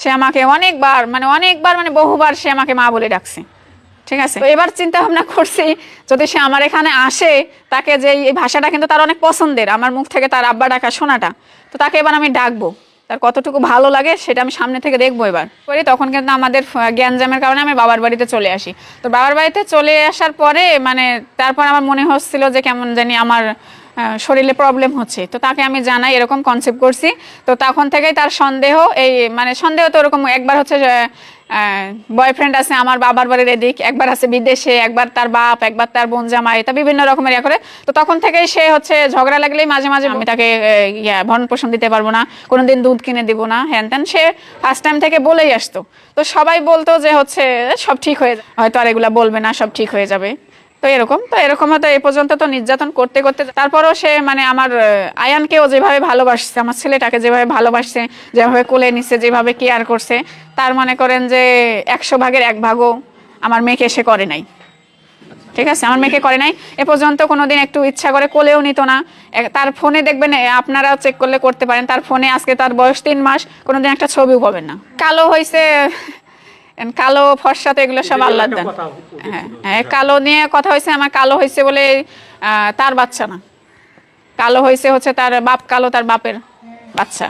সে আমাকে অনেকবার মানে অনেকবার মানে বহুবার সে আমাকে মা বলে ডাকছে। ঠিক আছে? এবার চিন্তা ভাবনা করছি, যদি সে আমার এখানে আসে, তাকে যে এই ভাষাটা কিন্তু তার অনেক পছন্দের, আমার মুখ থেকে তার আব্বা ডাকা শোনাটা, তো তাকে এবার আমি ডাকবো। তার কতটুকু ভালো লাগে সেটা আমি সামনে থেকে দেখব এবার। করি তখন কিন্তু আমাদের জ্ঞানজামের কারণে আমি বাবার বাড়িতে চলে আসি। তো বাবার বাড়িতে চলে আসার পরে মানে তারপর আমার মনে হচ্ছিল যে কেমন জানি আমার শরীরে প্রবলেম হচ্ছে। তো তাকে আমি জানাই এরকম কনসেপ্ট করছি। তো তখন থেকেই তার সন্দেহ এই মানে সন্দেহ তো ওরকম একবার হচ্ছে বয়ফ্রেন্ড আছে আমার বাবার বাড়ির এদিক, একবার আছে বিদেশে, একবার তার বাপ, একবার তার বোন জামাই, তা বিভিন্ন রকমের ইয়া করে। তো তখন থেকেই সে হচ্ছে ঝগড়া লাগলেই মাঝে মাঝে আমি তাকে ইয়া, ভরণ পোষণ দিতে পারব না, কোনোদিন দুধ কিনে দিব না, হ্যান ত্যান। সে ফার্স্ট টাইম থেকে বলেই আসতো। তো সবাই বলতো যে হচ্ছে, সব ঠিক হয়ে হয়তো আর এগুলা বলবে না, সব ঠিক হয়ে যাবে। তো এরকম তো এরকম হয়তো এই পর্যন্ত তো নির্যাতন করতে করতে তারপরও সে মানে আমার আয়ানকেও যেভাবে ভালোবাসছে, আমার ছেলেটাকে যেভাবে ভালোবাসছে, যেভাবে কোলে নিচ্ছে, যেভাবে কেয়ার করছে, তার মনে করেন যে একশো ভাগের এক ভাগও আমার মেয়েকে সে করে নাই। ঠিক আছে? আমার মেয়েকে করে নাই। এ পর্যন্ত কোনোদিন একটু ইচ্ছা করে কোলেও নিত না। তার ফোনে দেখবেন আপনারাও চেক করলে করতে পারেন। তার ফোনে আজকে তার বয়স তিন মাস, কোনোদিন একটা ছবিও পাবেন না। কালো হয়েছে কালো ফর্সা তো এগুলো সব আল্লাহ দেন। হ্যাঁ হ্যাঁ কালো নিয়ে কথা হয়েছে আমার কালো হয়েছে বলে আহ, তার বাচ্চা না। কালো হয়েছে হচ্ছে তার বাপ কালো তার বাপের বাচ্চা।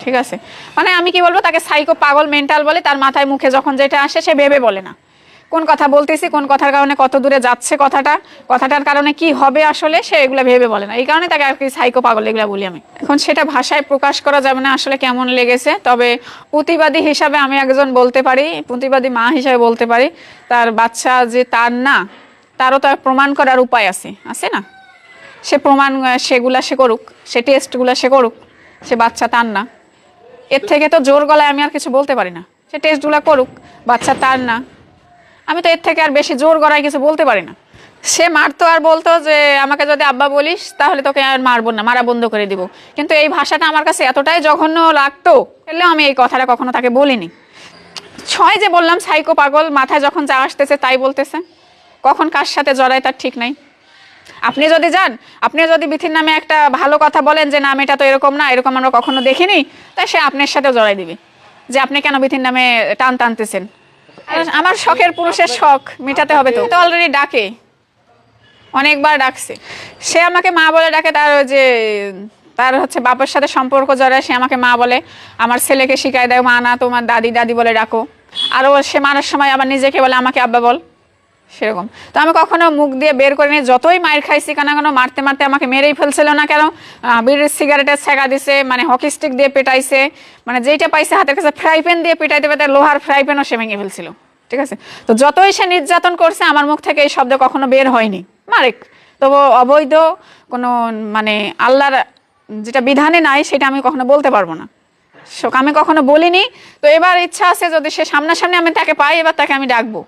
ঠিক আছে? মানে আমি কি বলব তাকে সাইকো পাগল মেন্টাল বলে তার মাথায় মুখে যখন যেটা আসে সে ভেবে বলে না। কোন কথা বলতেছি, কোন কথার কারণে কত দূরে যাচ্ছে কথাটা, কথাটার কারণে কি হবে আসলে, সে এগুলো ভেবে বলে না। এই কারণে তাকে আর কি সাইকো পাগল এগুলা বলি আমি। এখন সেটা ভাষায় প্রকাশ করা যাবে না আসলে কেমন লেগেছে, তবে প্রতিবাদী হিসাবে আমি একজন বলতে পারি, প্রতিবাদী মা হিসাবে বলতে পারি, তার বাচ্চা যে তার না, তারও তো প্রমাণ করার উপায় আছে আছে না? সে প্রমাণ সেগুলা সে করুক, সে টেস্টগুলো সে করুক, সে বাচ্চা তার না। এর থেকে তো জোর গলায় আমি আর কিছু বলতে পারি না। সে টেস্টগুলো করুক, বাচ্চা তার না আমি তো এর থেকে আর বেশি জোর গলায় কিছু বলতে পারি না। সে মারতো আর বলতো যে, আমাকে যদি আব্বা বলিস, তাহলে তোকে আর মারবো না, মারা বন্ধ করে দিব। কিন্তু এই ভাষাটা আমার কাছে এতটাই জঘন্য লাগতো, এলেও আমি এই কথাটা কখনো তাকে বলিনি। ছয় যে বললাম, সাইকো পাগল, মাথায় যখন যা আসতেছে তাই বলতেছে। কখন কার সাথে জড়ায় তার ঠিক নাই। আপনি যদি যান, আপনি যদি বিথির নামে একটা ভালো কথা বলেন যে নাম এটা তো এরকম না, এরকম আমরা কখনো দেখিনি তাই সে আপনার সাথেও জড়াই দিবে। যে, আপনি কেন বিথির নামে টান টানতেছেন? আমার শখের পুরুষের শখ মেটাতে হবে তো। অলরেডি ডাকে। অনেকবার ডাকছে। সে আমাকে মা বলে ডাকে, তার ওই যে, তার হচ্ছে বাপের সাথে সম্পর্ক জড়ায়, সে আমাকে মা বলে, আমার ছেলেকে শিখায় দেয় মা না তোমার দাদি দাদি বলে ডাকো। আরও সে মানার সময় আবার নিজেকে বলে, আমাকে আব্বা বল। সেরকম। তো আমি কখনো মুখ দিয়ে বের করে নিয়ে যতই মায়ের খাইছি কেন কেন, মারতে মারতে আমাকে মেরেই ফেলছিল না কেন? বিড়ির সিগারেটের ছেঁকা দিছে মানে হকি স্টিক দিয়ে পেটাইছে মানে যেইটা পাইছে হাতের কাছে ফ্রাই প্যান দিয়ে পেটাইতে পেতে লোহার ফ্রাই প্যানও সে ভেঙে ফেলছিল, ঠিক আছে? তো যতই সে নির্যাতন করছে, আমার মুখ থেকে এই শব্দ কখনো বের হয়নি। মারেক। তবু অবৈধ কোনো মানে আল্লাহর যেটা বিধানে নাই, সেটা আমি কখনো বলতে পারব না। শোক আমি কখনো বলিনি। তো এবার ইচ্ছা আছে যদি সে সামনাসামনি আমি তাকে পাই, এবার তাকে আমি ডাকবো।